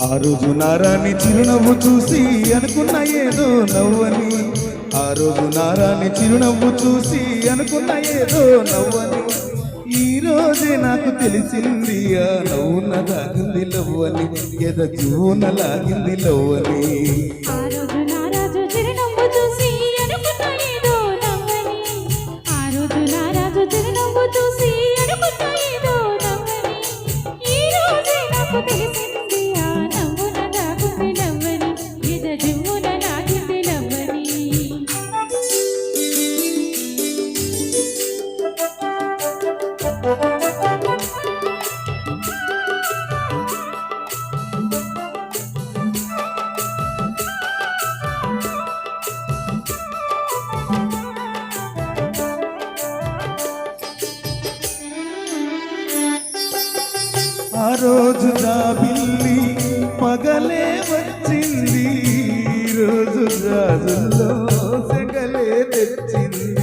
ఆ రోజు నారాణి చిరునవ్వు చూసి అనుకున్న ఏదో నవ్వని. ఆ రోజు నారాణి చిరునవ్వు చూసి అనుకున్న ఏదో నవ్వని. ఈ రోజే నాకు తెలిసింది ఆ నవ్వున లాగింది లవ్వని ఎద జూన లాగింది లవ్వని ఆ రోజు జాబిల్లి పగలే వచ్చింది. ఈ రోజు రాజుల్లో సెగలే తెచ్చింది.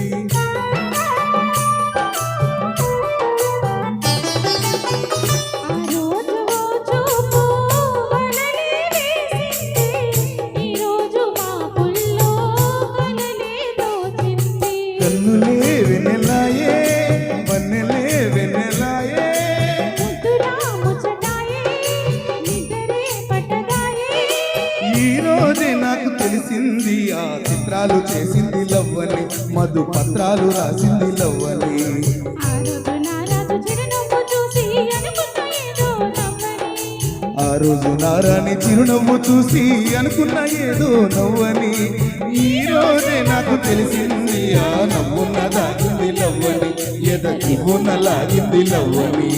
ఆ చిత్రాలు చేసింది లవ్వని మధు పత్రాలు రాసింది లవ్వని. ఆ రోజు నా రాజు చిరునవ్వు చూసి అనుకున్న ఏదో నవ్వని. ఆ రోజు నారాని చిరునవ్వు చూసి అనుకున్న ఏదో నవ్వని. ఈ రోజే నాకు తెలిసింది ఆ నవ్వున్న దాగింది లవ్వని ఎద దిగున లాగింది లవ్వని.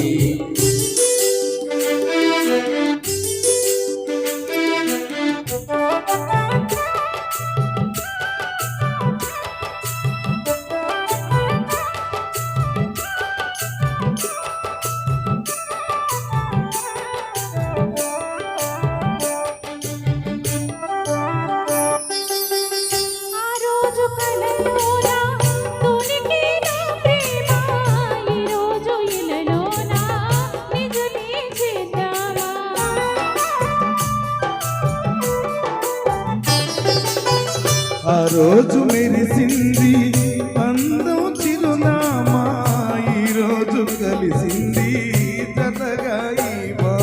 ఆ రోజు మెరిసింది అందం చిరునామా ఈరోజు రోజు కలిసింది జతగా ఈ మా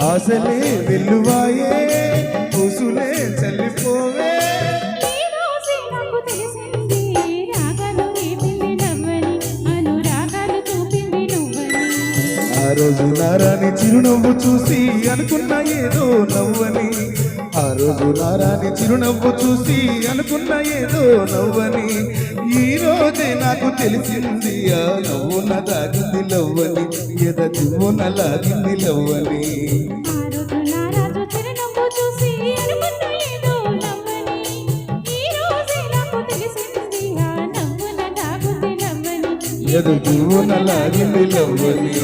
ఆశలే వెల్లువాయే పూసులే చల్లిపోవే. ఆ రోజు నారాని చిరునవ్వు చూసి అనుకున్న ఏదో నవ్వని. ఆ రోజు నారాని చిరునవ్వు చూసి అనుకున్న ఏదో నవ్వని. నాకు తెలిసింది ఆ నవ్వున దాగింది లవ్వని ఎద దివ్వున లాగింది లవ్వని ఎద దివ్వున లాగింది లవ్వని